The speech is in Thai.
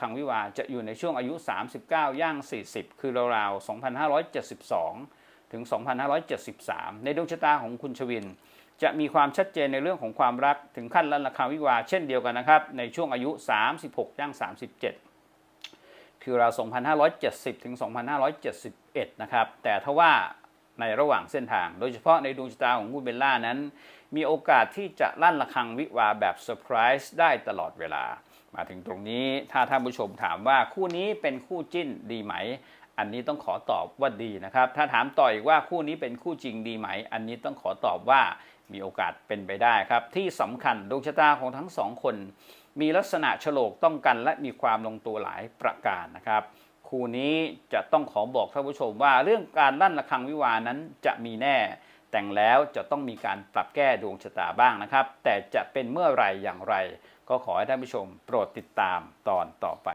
ครังวิวาจะอยู่ในช่วงอายุ 39 ย่าง 40 คือราวๆ 2572 ถึง 2573 ในดวงชะตาของคุณชวิน จะมีความชัดเจนในเรื่องของความรักถึงขั้นลั่นระฆังวิวาเช่นเดียวกันนะครับ ในช่วงอายุ 36 ย่าง 37 คือราว2570 ถึง 2571 นะครับ แต่ถ้าว่าในระหว่างเส้นทาง โดยเฉพาะในดวงชะตาของคุณเบลล่านั้น มีโอกาสที่จะลั่นระฆังวิวาแบบเซอร์ไพรส์ได้ตลอดเวลา มาถึงตรงนี้ถ้าท่านผู้ชมถามว่าคู่นี้เป็นคู่จิ้นดีไหม อันนี้ต้องขอตอบว่าดีนะครับ ถ้าถามต่ออีกว่าคู่นี้เป็นคู่จริงดีไหม อันนี้ต้องขอตอบว่ามีโอกาสเป็นไปได้ครับ ที่สำคัญดวงชะตาของทั้งสองคน มีลักษณะโฉลกต้องกันและมีความลงตัวหลายประการนะครับคู่นี้จะต้องขอบอกท่านผู้ชมว่าเรื่องการลั่นระฆังวิวานั้นจะมีแน่ แต่งแล้วจะต้องมีการปรับแก้ดวงชะตาบ้างนะครับ แต่จะเป็นเมื่อไรอย่างไร ก็ขอให้ท่านผู้ชมโปรดติดตามตอนต่อไป